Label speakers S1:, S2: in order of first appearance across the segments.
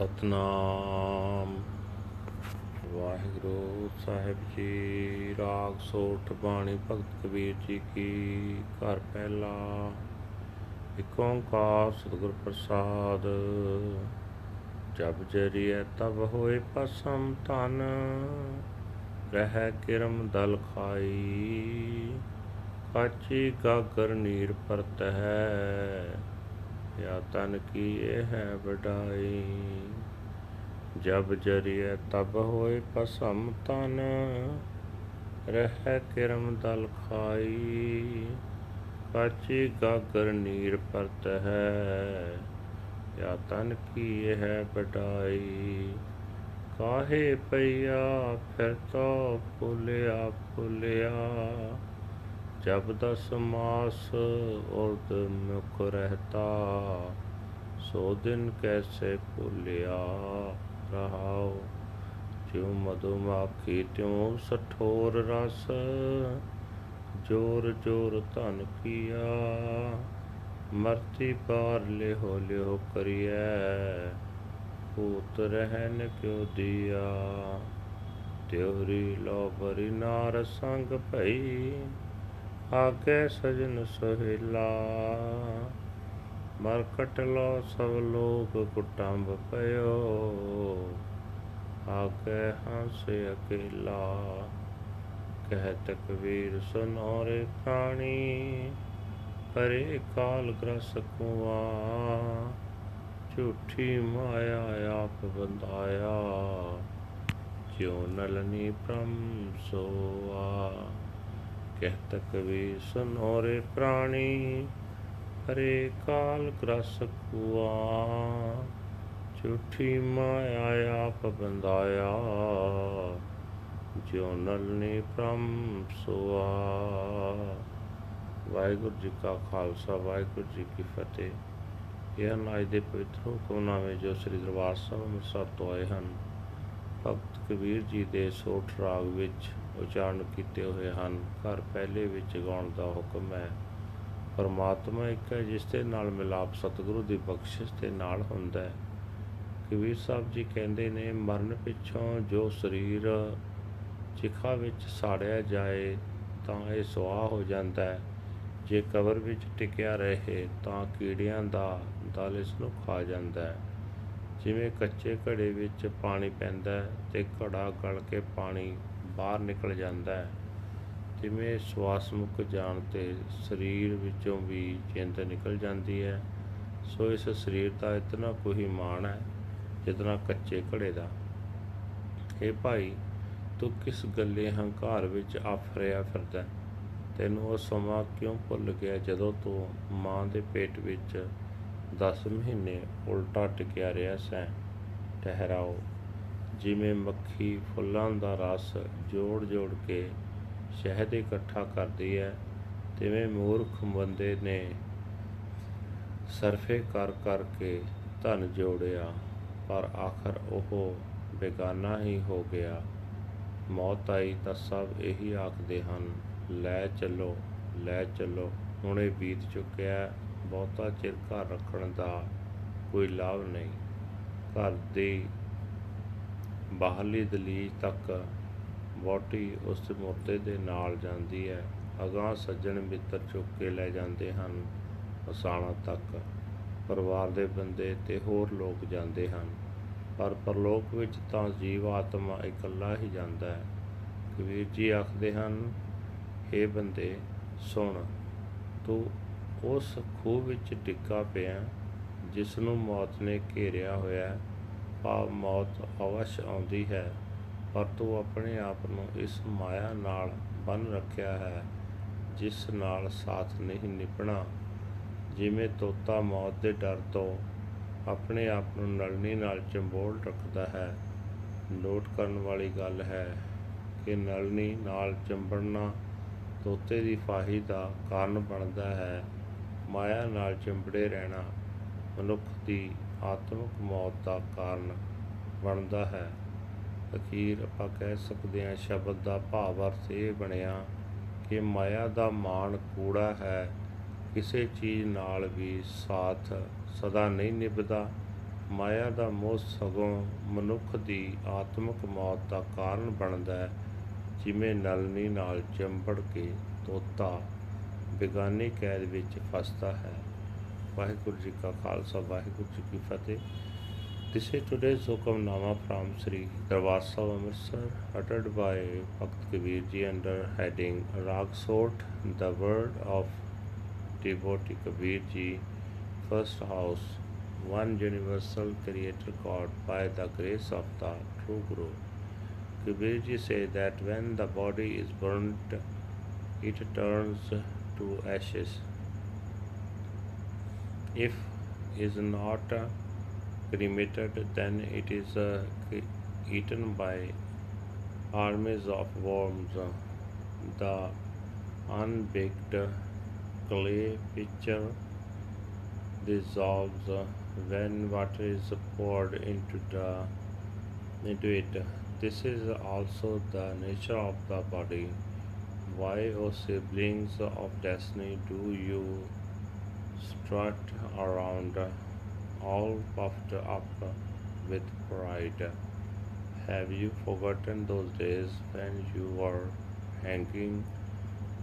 S1: ਸਤਨਾਮ। ਵਾਹਿਗੁਰੂ ਸਾਹਿਬ ਜੀ, ਰਾਗ ਸੋਠ ਬਾਣੀ, ਭਗਤ ਕਬੀਰ ਜੀ ਕੀ ਘਰ ਪਹਿਲਾ। ਇਕ ਓੰਕਾਰ ਸਤਿਗੁਰ ਪ੍ਰਸਾਦ। ਜਬ ਜਰੀਏ ਤਬ ਹੋਏ ਪਸਮ ਤਨ, ਰਹਿ ਕਿਰਮ ਦਲ ਖਾਈ। ਕਾਚੀ ਗਾਗਰ ਨੀਰ ਪਰਤ ਹੈ ਯਾ ਤਨ ਕੀ ਇਹ ਹੈ ਵਡਾਈ। ਜਬ ਜਰੀਏ ਤਬ ਹੋਏ ਪਸਮ ਤਨ, ਰਹਿ ਕਿਰਮ ਦਲ ਖਾਈ। ਪਾਚੀ ਗਾਗਰ ਨੀਰ ਪਰਤ ਹੈ, ਯਾ ਤਨ ਕੀ ਹੈ ਪਟਾਈ ਕਾਹੇ ਪਈਆ, ਫਿਰ ਤੋ ਫੁਲਿਆ ਫੁਲਿਆ ਜਬ ਦਸ ਮਾਸ, ਉਰਦ ਮੁਖ ਰਹਤਾ, ਸੋ ਦਿਨ ਕੈਸੇ ਭੁਲਿਆ। ਰਹਾਉ ਜਿਉ ਮਦੁ ਮਾਖੀ ਤਿਉ ਸਠੋਰ ਰਸ, ਜੋਰ ਜੋਰ ਧਨ ਕੀਆ। ਮਰਤੀ ਪਾਰ ਲਿਹੋ ਲਿਹੋ ਕਰੀਐ, ਭੂਤ ਰਹਿਨ ਕਿਉ ਦਿਆ। ਤਿਉਰੀ ਲੋ ਬਰੀ ਨਾਰ ਸੰਗ ਭਈ ਆਕੇ ਸਜਨ ਸਹਿਲਾ। ਮਰਕਟ ਲੋ ਸਭ ਲੋਕ ਕੁਟੰਬ ਪਇਓ। ਆਗੇ ਹੰਸੇ ਅਕੇਲਾ ਕਹਿਤ ਕਬੀਰ ਸੁਨੋਰੇ ਪ੍ਰਾਣੀ ਪਰੇ ਕਾਲ ਗ੍ਰਸ ਕੁਆ, ਝੂਠੀ ਮਾਇਆ ਆਪ ਬੰਦਾਇਆ ਜਿਉ ਨਲਨੀ ਪ੍ਰਮ ਸੋਆ। ਕਹਿ ਤਕਵੀਰ ਸੁਨੋਰੇ ਪ੍ਰਾਣੀ ਹਰੇ ਕਾਲ ਗ੍ਰਸ ਕੁਆ, ਝੂਠੀ ਮਾਇਆ ਆਪ ਬੰਦਾਇਆ ਜਿਉ ਨਲਨੀ ਪ੍ਰਮ ਸੁਆ। ਵਾਹਿਗੁਰੂ ਜੀ ਕਾ ਖਾਲਸਾ, ਵਾਹਿਗੁਰੂ ਜੀ ਕੀ ਫਤਿਹ। ਇਹ ਅਨਾਜ ਦੇ ਪਵਿੱਤਰ ਹੁਕਮਨਾਮੇ ਜੋ ਸ੍ਰੀ ਦਰਬਾਰ ਸਾਹਿਬ ਅੰਮ੍ਰਿਤਸਰ ਤੋਂ ਆਏ ਹਨ। ਭਗਤ ਕਬੀਰ ਜੀ ਦੇ ਸੋਠ ਰਾਗ ਵਿੱਚ ਉਚਾਰਨ ਕੀਤੇ ਹੋਏ ਹਨ। ਘਰ ਪਹਿਲੇ ਵਿੱਚ ਗਾਉਣ ਦਾ ਹੁਕਮ ਹੈ ਪਰਮਾਤਮਾ ਇੱਕ ਹੈ, ਜਿਸ ਦੇ ਨਾਲ ਮਿਲਾਪ ਸਤਿਗੁਰੂ ਦੀ ਬਖਸ਼ਿਸ਼ ਦੇ ਨਾਲ ਹੁੰਦਾ ਹੈ। ਕਬੀਰ ਸਾਹਿਬ ਜੀ ਕਹਿੰਦੇ ਨੇ, ਮਰਨ ਪਿੱਛੋਂ ਜੋ ਸਰੀਰ ਚਿਖਾ ਵਿੱਚ ਸਾੜਿਆ ਜਾਏ, ਤਾਂ ਇਹ ਸੁਆਹ ਹੋ ਜਾਂਦਾ ਹੈ। ਜੇ ਕਬਰ ਵਿੱਚ ਟਿਕਿਆ ਰਹੇ, ਤਾਂ ਕੀੜਿਆਂ ਦਾ ਦਲ ਇਸ ਨੂੰ ਖਾ ਜਾਂਦਾ ਹੈ। ਜਿਵੇਂ ਕੱਚੇ ਘੜੇ ਵਿੱਚ ਪਾਣੀ ਪੈਂਦਾ ਹੈ ਤੇ ਘੜਾ ਗਲ ਕੇ ਪਾਣੀ ਬਾਹਰ ਨਿਕਲ ਜਾਂਦਾ ਹੈ। ਜਿਵੇਂ ਸਵਾਸ ਮੁੱਕ ਜਾਣ ਤੇ ਸਰੀਰ ਵਿੱਚੋਂ ਵੀ ਜਿੰਦ ਨਿਕਲ ਜਾਂਦੀ ਹੈ? ਸੋ ਇਸ ਸਰੀਰ ਦਾ ਇਤਨਾ ਕੋਈ ਮਾਣ ਹੈ ਜਿਤਨਾ ਕੱਚੇ ਘੜੇ ਦਾ। ਇਹ ਭਾਈ, ਤੂੰ ਕਿਸ ਗੱਲੇ ਹੰਕਾਰ ਵਿੱਚ ਆਫਰਿਆ ਫਿਰਦਾ ਤੈਨੂੰ ਉਹ ਸਮਾਂ ਕਿਉਂ ਭੁੱਲ ਗਿਆ ਜਦੋਂ ਤੂੰ ਮਾਂ ਦੇ ਪੇਟ ਵਿੱਚ 10 ਮਹੀਨੇ ਉਲਟਾ ਟਿਕਿਆ ਰਿਹਾ ਸੈਂ? ਠਹਿਰਾਓ। ਜਿਵੇਂ ਮੱਖੀ ਫੁੱਲਾਂ ਦਾ ਰਸ ਜੋੜ ਜੋੜ ਕੇ ਸ਼ਹਿਦ ਇਕੱਠਾ ਕਰਦੀ ਹੈ, ਤਿਵੇਂ ਮੂਰਖ ਬੰਦੇ ਨੇ ਸਰਫੇ ਕਰ ਕਰਕੇ ਧਨ ਜੋੜਿਆ, ਪਰ ਆਖਰ ਉਹ ਬੇਗਾਨਾ ਹੀ ਹੋ ਗਿਆ। ਮੌਤ ਆਈ ਤਾਂ ਸਭ ਇਹੀ ਆਖਦੇ ਹਨ, ਲੈ ਚੱਲੋ ਲੈ ਚੱਲੋ। ਹੁਣੇ ਬੀਤ ਚੁੱਕਿਆ ਬਹੁਤਾ ਚਿਰ ਘਰ ਰੱਖਣ ਦਾ ਕੋਈ ਲਾਭ ਨਹੀਂ। ਘਰ ਦੀ ਬਾਹਰਲੀ ਦਲੀਜ ਤੱਕ ਵਹੁਟੀ ਉਸ ਮੋਤੇ ਦੇ ਨਾਲ ਜਾਂਦੀ ਹੈ। ਅਗਾਂਹ ਸੱਜਣ ਮਿੱਤਰ ਚੁੱਕ ਕੇ ਲੈ ਜਾਂਦੇ ਹਨ ਅਸਾਣਾ ਤੱਕ। ਪਰਿਵਾਰ ਦੇ ਬੰਦੇ ਤੇ ਹੋਰ ਲੋਕ ਜਾਂਦੇ ਹਨ। ਪਰ ਪਰਲੋਕ ਵਿੱਚ ਤਾਂ ਜੀਵ ਆਤਮਾ ਇਕੱਲਾ ਹੀ ਜਾਂਦਾ ਹੈ। ਕਬੀਰ ਜੀ ਆਖਦੇ ਹਨ हे ਬੰਦੇ, ਸੁਣ, ਤੂੰ ਉਸ ਖੂਹ ਵਿੱਚ ਟਿੱਕਾ ਪਿਆ ਜਿਸ ਨੂੰ ਮੌਤ ਨੇ ਘੇਰਿਆ ਹੋਇਆ ਹੈ। ਭਾਵ ਮੌਤ ਅਵਸ਼ ਆਉਂਦੀ ਹੈ। ਪਰ ਤੂੰ ਆਪਣੇ ਆਪ ਨੂੰ ਇਸ ਮਾਇਆ ਨਾਲ ਬੰਨ ਰੱਖਿਆ ਹੈ, ਜਿਸ ਨਾਲ ਸਾਥ ਨਹੀਂ ਨਿਭਣਾ। ਜਿਵੇਂ ਤੋਤਾ ਮੌਤ ਦੇ ਡਰ ਤੋਂ ਆਪਣੇ ਆਪ ਨੂੰ ਨਲਣੀ ਨਾਲ ਚੰਬੋਲ ਰੱਖਦਾ ਹੈ ਨੋਟ ਕਰਨ ਵਾਲੀ ਗੱਲ ਹੈ ਕਿ ਨਲਣੀ ਨਾਲ ਚੰਬੜਨਾ ਤੋਤੇ ਦੀ ਫਾਹੀ ਦਾ ਕਾਰਨ ਬਣਦਾ ਹੈ। ਮਾਇਆ ਨਾਲ ਚੰਬੜੇ ਰਹਿਣਾ ਮਨੁੱਖ ਦੀ ਆਤਮਿਕ ਮੌਤ ਦਾ ਕਾਰਨ ਬਣਦਾ ਹੈ। ਅਖੀਰ ਆਪਾਂ ਕਹਿ ਸਕਦੇ ਹਾਂ ਸ਼ਬਦ ਦਾ ਭਾਵ ਅਰਥ ਇਹ ਬਣਿਆ ਕਿ ਮਾਇਆ ਦਾ ਮਾਣ ਕੂੜਾ ਹੈ, ਕਿਸੇ ਚੀਜ਼ ਨਾਲ ਵੀ ਸਾਥ ਸਦਾ ਨਹੀਂ ਨਿਭਦਾ। ਮਾਇਆ ਦਾ ਮੋਹ ਸਗੋਂ ਮਨੁੱਖ ਦੀ ਆਤਮਿਕ ਮੌਤ ਦਾ ਕਾਰਨ ਬਣਦਾ ਹੈ, ਜਿਵੇਂ ਨਲਨੀ ਨਾਲ ਚੰਬੜ ਕੇ ਤੋਤਾ ਬੇਗਾਨੀ ਕੈਦ ਵਿੱਚ ਫਸਦਾ ਹੈ। ਵਾਹਿਗੁਰੂ ਜੀ ਕਾ ਖਾਲਸਾ, ਵਾਹਿਗੁਰੂ ਜੀ ਕੀ ਫਤਿਹ। This is today's Hukamnama from Sri Darbar Sahib Amritsar, uttered by Bhakt Kabir Ji under heading Rag Sort, the word of devotee Kabir Ji, first house, one universal creator God by the grace of the true Guru. Kabir Ji that when the body is burnt, it turns to ashes. If is not cremated, then it is uh, eaten by armies of worms. The unbaked clay pitcher dissolves when water is poured into the into it. This is also the nature of the body. Why, O siblings of destiny, do you strut around all puffed up with pride? Have you forgotten those days when you were hanging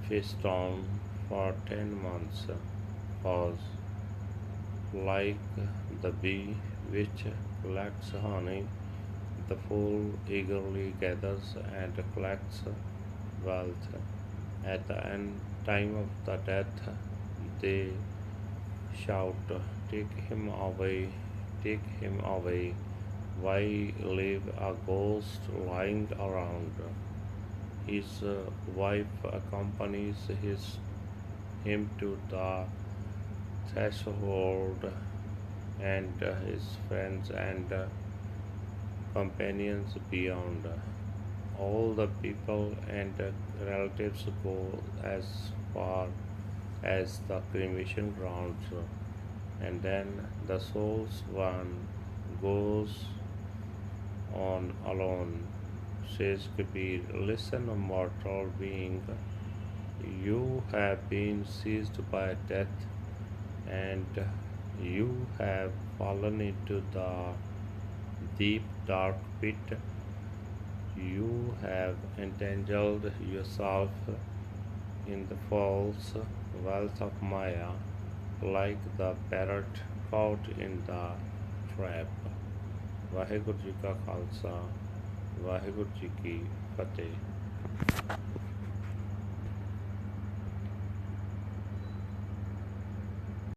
S1: fist on for ten months? Pause. Like the bee which collects honey, the fool eagerly gathers and collects wealth. At the end time of the death, they shout, Take him away, take him away. Why leave a ghost lying around? His uh, wife accompanies his him to the threshold, and his friends and companions beyond. All the people and relatives go as far as the cremation grounds, and then the soul's one goes on alone. Says Kabir, listen, mortal being, you have been seized by death, and you have fallen into the deep dark pit. You have entangled yourself in the false wealth of Maya, like the parrot caught in the trap. Waheguru ji ਕਾ ਖਾਲਸਾ ਵਾਹਿਗੁਰੂ ਜੀ ਕੀ ਫਤਿਹ